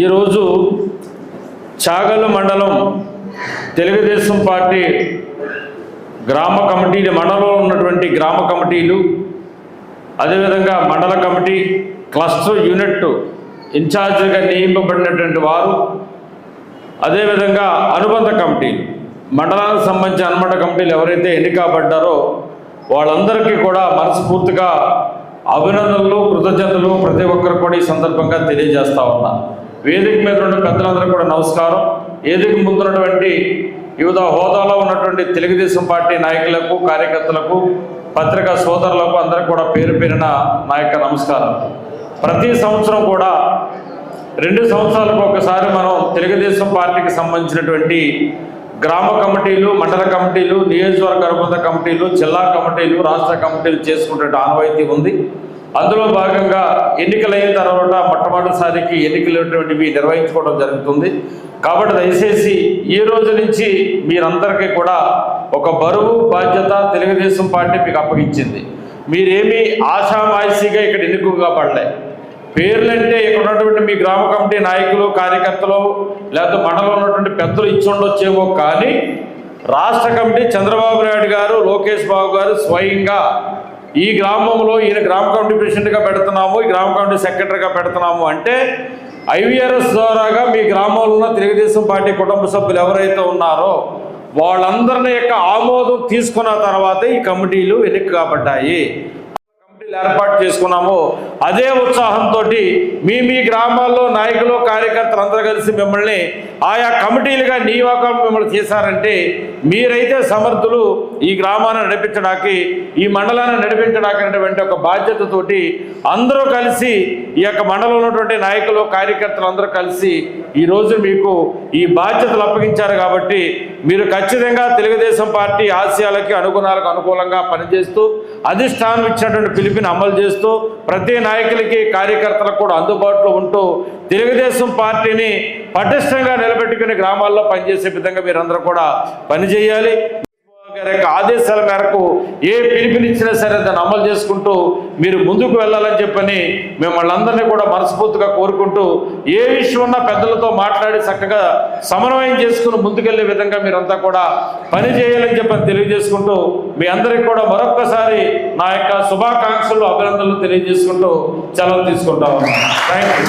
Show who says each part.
Speaker 1: ఈరోజు చాగల్ మండలం తెలుగుదేశం పార్టీ గ్రామ కమిటీలు మండలంలో ఉన్నటువంటి గ్రామ కమిటీలు అదేవిధంగా మండల కమిటీ క్లస్టర్ యూనిట్ ఇన్ఛార్జిగా నియమింపబడినటువంటి వారు అదేవిధంగా అనుబంధ కమిటీలు మండలానికి సంబంధించిన అనుబంధ కమిటీలు ఎవరైతే ఎన్నికబడ్డారో వాళ్ళందరికీ కూడా మనస్ఫూర్తిగా అభినందనలు కృతజ్ఞతలు ప్రతి ఒక్కరు కూడా ఈ సందర్భంగా తెలియజేస్తా ఉన్నా. వేదిక మీద ఉన్న పెద్దలందరూ కూడా నమస్కారం. వేదిక ముందున్నటువంటి వివిధ హోదాలో ఉన్నటువంటి తెలుగుదేశం పార్టీ నాయకులకు కార్యకర్తలకు పత్రికా సోదరులకు అందరూ కూడా పేరు పేరిన నా యొక్క నమస్కారం. ప్రతి సంవత్సరం కూడా రెండు సంవత్సరాలకు ఒకసారి మనం తెలుగుదేశం పార్టీకి సంబంధించినటువంటి గ్రామ కమిటీలు మండల కమిటీలు నియోజకవర్గ అనుబంధ కమిటీలు జిల్లా కమిటీలు రాష్ట్ర కమిటీలు చేసుకునే ఆనవాయితీ ఉంది. అందులో భాగంగా ఎన్నికలైన తర్వాత మొట్టమొదటిసారికి ఎన్నికలటువంటివి నిర్వహించుకోవడం జరుగుతుంది. కాబట్టి దయచేసి ఈ రోజు నుంచి మీరందరికీ కూడా ఒక బరువు బాధ్యత తెలుగుదేశం పార్టీ మీకు అప్పగించింది. మీరేమీ ఆషామాయిషీగా ఇక్కడ ఎన్నికగా పడలే. పేర్లంటే ఇక్కడ ఉన్నటువంటి మీ గ్రామ కమిటీ నాయకులు కార్యకర్తలు లేకపోతే మండలంలో ఉన్నటువంటి పెద్దలు ఇచ్చి ఉండొచ్చేమో కానీ రాష్ట్ర కమిటీ చంద్రబాబు నాయుడు గారు లోకేష్ బాబు గారు స్వయంగా ఈ గ్రామంలో ఈయన గ్రామ కమిటీ ప్రెసిడెంట్గా పెడుతున్నాము ఈ గ్రామ కమిటీ సెక్రటరీగా పెడుతున్నాము అంటే ఐవీఆర్ఎస్ ద్వారాగా మీ గ్రామంలో ఉన్న తెలుగుదేశం పార్టీ కుటుంబ సభ్యులు ఎవరైతే ఉన్నారో వాళ్ళందరిని యొక్క ఆమోదం తీసుకున్న తర్వాతే ఈ కమిటీలు ఎన్నిక కాబడ్డాయి. కమిటీలు ఏర్పాటు చేసుకున్నామో. అదే ఉత్సాహంతో మీ మీ గ్రామాల్లో నాయకులు కార్యకర్తలు అందరూ కలిసి మిమ్మల్ని ఆయా కమిటీలుగా నియామకం మిమ్మల్ని చేశారంటే మీరైతే సమర్థులు ఈ గ్రామాన్ని నడిపించడానికి ఈ మండలాన్ని నడిపించడానికి అనేటువంటి ఒక బాధ్యతతోటి అందరూ కలిసి ఈ యొక్క మండలంలో ఉన్నటువంటి నాయకులు కార్యకర్తలు అందరూ కలిసి ఈ రోజు మీకు ఈ బాధ్యతలు అప్పగించారు కాబట్టి మీరు ఖచ్చితంగా తెలుగుదేశం పార్టీ ఆశయాలకి అనుగుణాలకు అనుకూలంగా పనిచేస్తూ అధిష్టానం ఇచ్చినటువంటి పిలుపుని అమలు చేస్తూ ప్రతి నాయకులకి కార్యకర్తలకు కూడా అందుబాటులో ఉంటూ తెలుగుదేశం పార్టీని పటిష్టంగా నిలబెట్టుకుని గ్రామాల్లో పనిచేసే విధంగా మీరందరూ కూడా పనిచేయాలి గారి యొక్క ఆదేశాల మేరకు ఏ పిలుపునిచ్చినా సరే దాన్ని అమలు చేసుకుంటూ మీరు ముందుకు వెళ్ళాలని చెప్పని మిమ్మల్ని అందరినీ కూడా మనస్ఫూర్తిగా కోరుకుంటూ ఏ విషయం ఉన్నా పెద్దలతో మాట్లాడి చక్కగా సమన్వయం చేసుకుని ముందుకెళ్ళే విధంగా మీరంతా కూడా పని చేయాలని చెప్పని తెలియజేసుకుంటూ మీ అందరికి కూడా మరొక్కసారి నా యొక్క శుభాకాంక్షలు అభినందనలు తెలియజేసుకుంటూ సెలవు తీసుకుంటా. ఉన్నాను థ్యాంక్ యూ